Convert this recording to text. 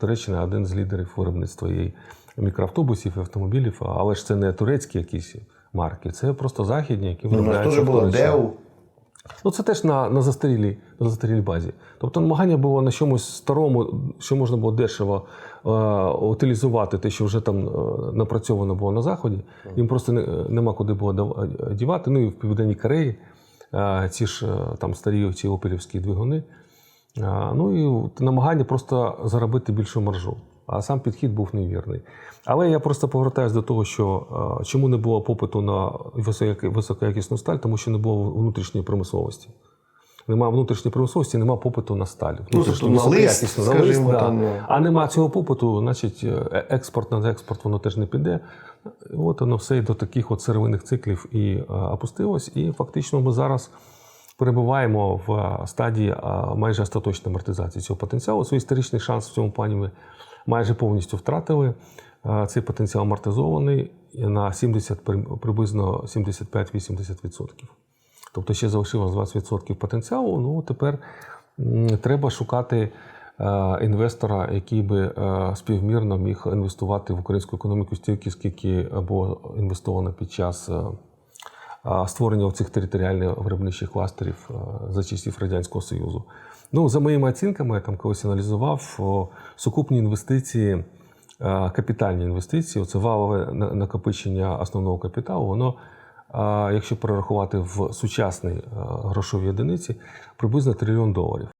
Туреччина один з лідерів виробництва і мікроавтобусів, і автомобілів, але ж це не турецькі якісь марки, це просто західні, які Ну, у нас виробляються. теж було. ДЕУ. Ну, це теж на, на, застарілій, на застарілій базі. Тобто намагання було на чомусь старому, що можна було дешево е, утилізувати, те, що вже там е, напрацьовано було на Заході. Їм просто не, нема куди було дівати. Ну і в Південній Кореї е, ці ж е, там старі ці опелівські двигуни. Ну і намагання просто заробити більшу маржу. А сам підхід був невірний. Але я просто повертаюся до того, що чому не було попиту на високоякісну сталь, тому що не було внутрішньої промисловості. Нема внутрішньої промисловості, нема попиту на сталь. Ну, тобто на лист, на да. там, ну. А нема цього попиту, значить, е, експорт на експорт воно теж не піде. От воно все і до таких от сировинних циклів і е, опустилось. І фактично ми зараз перебуваємо в е, стадії е, майже остаточної амортизації цього потенціалу. Свій історичний шанс в цьому плані ми майже повністю втратили. Е, Цей потенціал амортизований на 70, приблизно 75-80%. Тобто ще залишилось 20% потенціалу. Ну тепер треба шукати інвестора, який би співмірно міг інвестувати в українську економіку стільки, скільки було інвестовано під час. Створення цих територіальних виробничих кластерів за часів Радянського Союзу. Ну, за моїми оцінками, я там колись аналізував сукупні інвестиції, капітальні інвестиції, оце валове накопичення основного капіталу, воно, якщо перерахувати в сучасні е, грошові одиниці, приблизно трильйон доларів.